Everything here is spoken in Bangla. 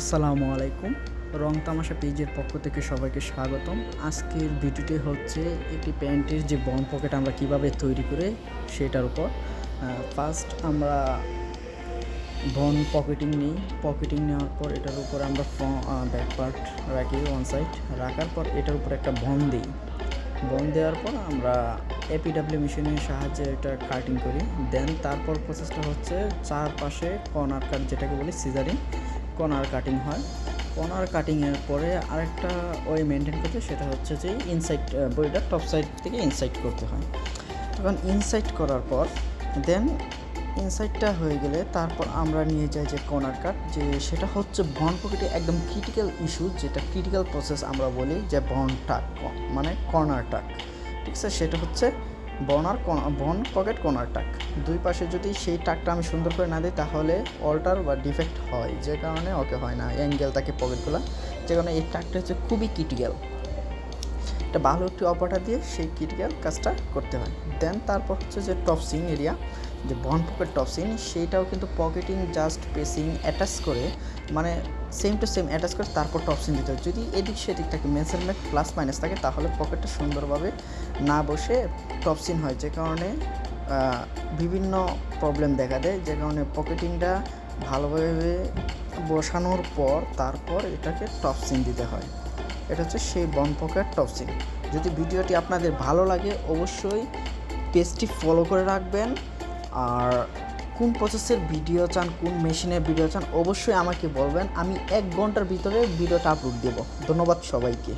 আসসালামু আলাইকুম। রং তামাশা পেজের পক্ষ থেকে সবাইকে স্বাগতম। আজকের ভিডিওটি হচ্ছে একটি প্যান্টের যে বন পকেট আমরা কীভাবে তৈরি করে সেটার উপর। ফার্স্ট আমরা বন পকেটিং নিই। পকেটিং নেওয়ার পর এটার উপর আমরা ব্যাক পার্ট রাখি ওয়ান সাইড রাখার পর এটার উপর একটা বন দিই। বন দেওয়ার পর আমরা এপিডাব্লিউ মেশিনের সাহায্যে এটা কাটিং করি। দেন তারপর প্রসেসটা হচ্ছে চারপাশে কর্নার কাট যেটাকে বলি সিজারিং কর্নার কাটিং হয়। কর্নার কাটিংয়ের পরে আরেকটা ওই মেনটেন করতে সেটা হচ্ছে যে ইনসাইড বইটা টপ সাইড থেকে ইনসাইড করতে হয়। তখন ইনসাইড করার পর দেন ইনসাইডটা হয়ে গেলে তারপর আমরা নিয়ে যাই যে কর্নার কাট যে সেটা হচ্ছে বন পকেটে একদম ক্রিটিক্যাল ইস্যু যেটা ক্রিটিক্যাল প্রসেস আমরা বলি যে বন টাক মানে কর্নার টাক ঠিক আছে? সেটা হচ্ছে বনার বন পকেট কর্নার টাক। দুই পাশে যদি সেই টাকটা আমি সুন্দর করে না দিই, তাহলে অল্টার বা ডিফেক্ট হয়। যে কারণে ওকে হয় না। অ্যাঙ্গেল তাকে পকেটগুলো। যে কারণে এই টাকটা হচ্ছে খুবই ক্রিটিক্যাল। একটা ভালো একটি অপারটা দিয়ে সেই ক্রিটিক্যাল কাজটা করতে হয়। দেন তারপর হচ্ছে যে টপ সিন এরিয়া যে বন পকেট টপ সিন সেইটাও কিন্তু পকেটিং জাস্ট পেসিং অ্যাটাচ করে মানে সেম টু সেম অ্যাটাচ করে তারপর টপ সিন দিতে হয়। যদি এদিক সেদিক থাকে মেজারমেন্ট প্লাস মাইনাস থাকে, তাহলে পকেটটা সুন্দরভাবে না বসে টপ সিন হয়। যে কারণে বিভিন্ন প্রবলেম দেখা দেয়। যে কারণে পকেটিংটা ভালোভাবে বসানোর পর তারপর এটাকে টপ সিন দিতে হয়। এটা হচ্ছে সেই বন পকেট টপ সিলিং যদি ভিডিওটি আপনাদের ভালো লাগে, অবশ্যই পেজটি ফলো করে রাখবেন। আর কোন প্রসেসের ভিডিও চান, কোন মেশিনের ভিডিও চান, অবশ্যই আমাকে বলবেন। আমি এক ঘণ্টার ভিতরে ভিডিওটা আপলোড দেব। ধন্যবাদ সবাইকে।